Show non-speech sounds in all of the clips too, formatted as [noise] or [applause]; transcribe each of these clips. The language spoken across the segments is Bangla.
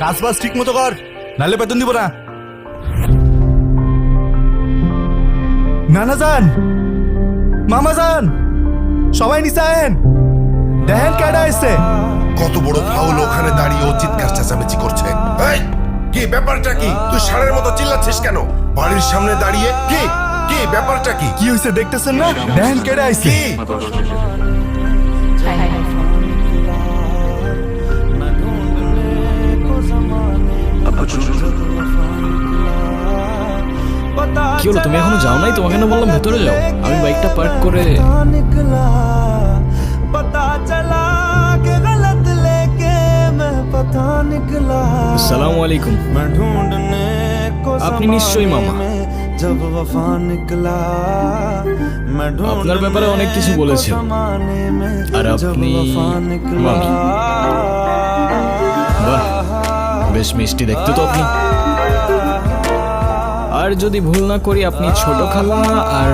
কাজ বাজ ঠিক মতো কর। নাহলে বেতন দিব না। নানা যান মামা যান সবাই নিচায়েন দেখেন কেডা এসছে কত বড় ফাউল ওখানে দাঁড়িয়ে ও চিৎকার চেঁচামেচি করছে। এই, কি ব্যাপারটা কি? তুই ষাঁড়ের মতো চিল্লাচ্ছিস কেন? বাড়ির সামনে দাঁড়িয়ে কি? কি ব্যাপারটা কি? কি হয়েছে দেখতেছেন না? দেখেন কেডা আইছে কি? কি হলো? তুমি এখনও যাও নাই? তোমাকে না বললাম ভেতরে যাও। আমি বাইকটা পার্ক করে সালাম আলাইকুম। আপনি নিশ্চয়ই মামা। আপনার ব্যাপারে অনেক কিছু বলেছে আর আপনি বেশ মিষ্টি দেখতে তো আপনি। আর যদি ভুল না করি, আপনি ছোট খালা আর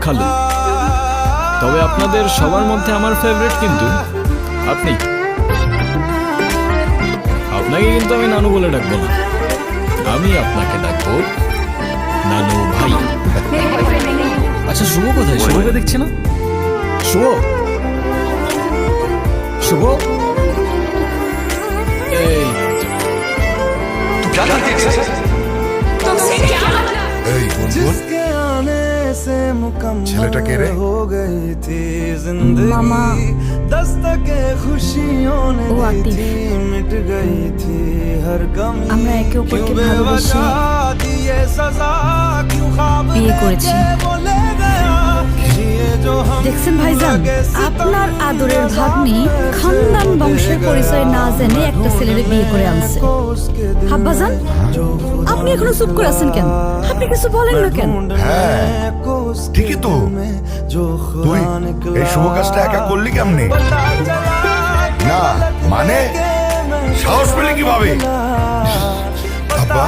খালু। তবে আপনাদের সবার মধ্যে আমার ফেভারিট কিন্তু আপনি। আপনাকে কিন্তু আমি নানু বলে ডাকবো না। আমি আপনাকে ডাকবো নানু ভাই। আচ্ছা শুভ কোথায়? শুভকে দেখছি না? শুভ? শুভ? এই। এই কোন কোন? ছেলেটা কে রে মামা ও আতিফ আমরা একে অপরকে ভালোবেসে বিয়ে করেছি দেখছেন ভাইজান, আপনার আদরের ভাগ্নি খানদান বংশের পরিচয় না জেনে একটা ছেলেরে বিয়ে করে আনছে। হাব্বাজান, আপনি এখনও চুপ করে আছেন কেন? আপনি কিছু বলেন না কেন? হ্যাঁ, ঠিকই তো। তুই এই শুভ কাজটা একা করলি কেমনে? না মানে? সাহস পেলে কীভাবে? আব্বা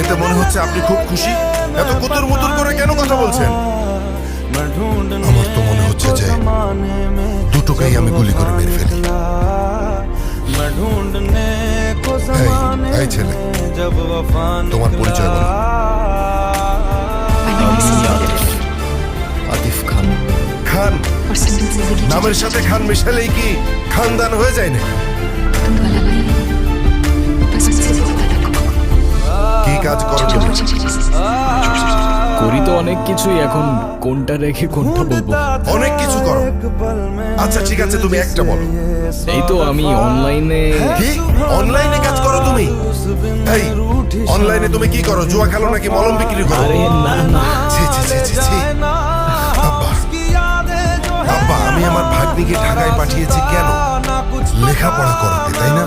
এতে মনে হচ্ছে আপনি খুব খুশি। এত কুতুর মুতুর করে কেন কথা বলছেন? আমার তো মনে হচ্ছে যে দুটোকেই আমি গুলি করে মেরে ফেলি। এই, ছেলে, তোমার পরিচয় বলো। আতিফ খান। খান। নামের সাথে খান মিশালেই কি খানদান হয়ে যায় না করি তো অনেক কিছুই এখন কোনটা রেখে কোনটা বলব? অনেক কিছু করো। আচ্ছা ঠিক আছে তুমি একটা বলো। এই তো আমি অনলাইনে কি? অনলাইনে কাজ করো তুমি? এই অনলাইনে তুমি কি করো? জুয়া খেলো নাকি? মলম বিক্রি করো? আরে না না। ছি ছি ছি ছি ছি। আব্বা আব্বা আমি আমার ভাগ্নিকে ঢাকায় পাঠিয়েছি কেন? লেখাপড়া করাতে তাই না?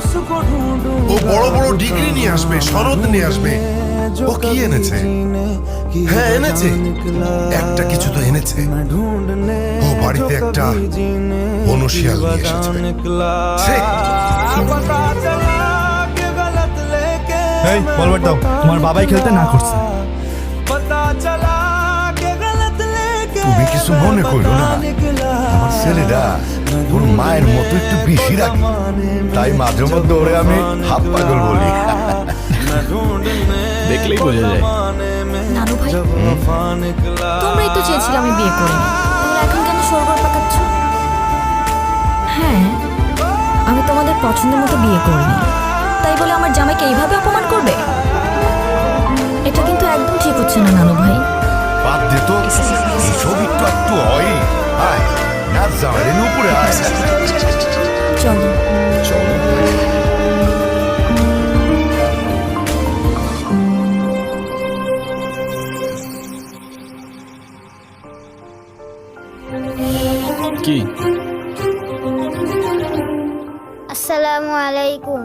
ও বড় বড় ডিগ্রি নিয়ে আসবে সনদ নিয়ে আসবে। ও কি এনেছে? হ্যাঁ এনেছে। একটা কিছু তো এনেছে। ও বাড়িতে একটা বনশিয়াল নিয়ে এসেছে। এই বলবার দাও তোমার বাবাই খেলতে না করছে। তুমি কিছু মনে করো না। আমার ছেলেটা ওর মায়ের মতো একটু বেশি রাখি তাই মাঝে মধ্যে ওরে আমি হাফ পাগল বলি। [laughs] দেখলেই বোঝা যায়। নানু ভাই তোমরাই তো চেয়েছিলে আমি বিয়ে করি এখন কেন সরগর পাকাচ্ছ? হ্যাঁ আমি তোমাদের পছন্দের মতো বিয়ে করিনি তাই বলে আমার জামাইকে এইভাবে অপমান করবে? এটা কিন্তু একদম ঠিক হচ্ছে না নানু ভাই। বাদ দে তো এইসব একটু একটু হয়। আয় না জামাইয়ের উপরে আয়। চলো। কি? আসসালামু আলাইকুম।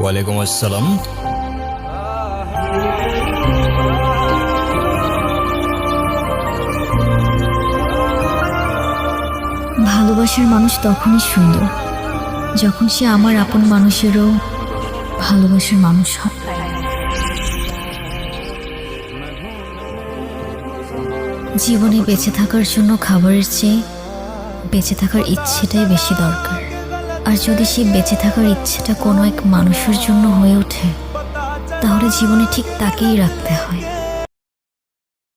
ওয়ালাইকুম আসসালাম। ভালোবাসার মানুষ তখনই সুন্দর যখন সে আমার আপন মানুষেরও ভালোবাসার মানুষ হয়। জীবনে বেঁচে থাকার জন্য খাবারের চেয়ে বেঁচে থাকার ইচ্ছেটাই বেশি দরকার। আর যদি সে বেঁচে থাকার ইচ্ছেটা কোনো এক মানুষের জন্য হয়ে ওঠে, তাহলে জীবনে ঠিক তাকেই রাখতে হয়।